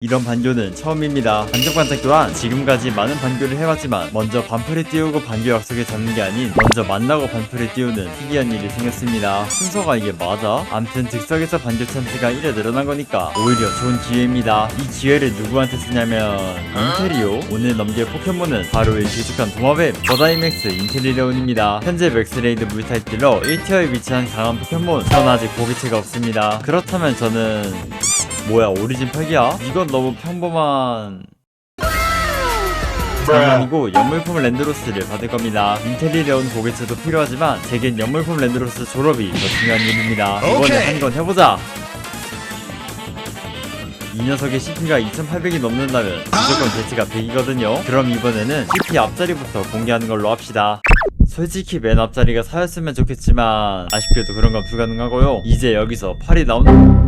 이런 반교는 처음입니다. 반짝반짝 또한 지금까지 많은 반교를 해봤지만 먼저 반풀에 띄우고 반교 약속에 잡는 게 아닌 먼저 만나고 반풀에 띄우는 특이한 일이 생겼습니다. 순서가 이게 맞아? 암튼 즉석에서 반교 찬스가 1회 늘어난 거니까 오히려 좋은 기회입니다. 이 기회를 누구한테 쓰냐면 인테리오 오늘 넘길 포켓몬은 바로 이 길쭉한 도마뱀 버다이맥스 인테리레온입니다. 현재 맥스레이드 물타입들로 1티어에 위치한 강한 포켓몬 전 아직 고기체가 없습니다. 그렇다면 저는 뭐야 오리진 팩이야? 이건 너무 평범한 장난이고 연물품 랜드로스를 받을 겁니다. 인텔리레온 고개체도 필요하지만 제겐 연물품 랜드로스 졸업이 더 중요한 일입니다. 이번에. 한 건 해보자. 이 녀석의 CP가 2800이 넘는다면 무조건 대치가 100이거든요. 그럼 이번에는 CP 앞자리부터 공개하는 걸로 합시다. 솔직히 맨 앞자리가 4였으면 좋겠지만 아쉽게도 그런 건 불가능하고요. 이제 여기서 8이 나오는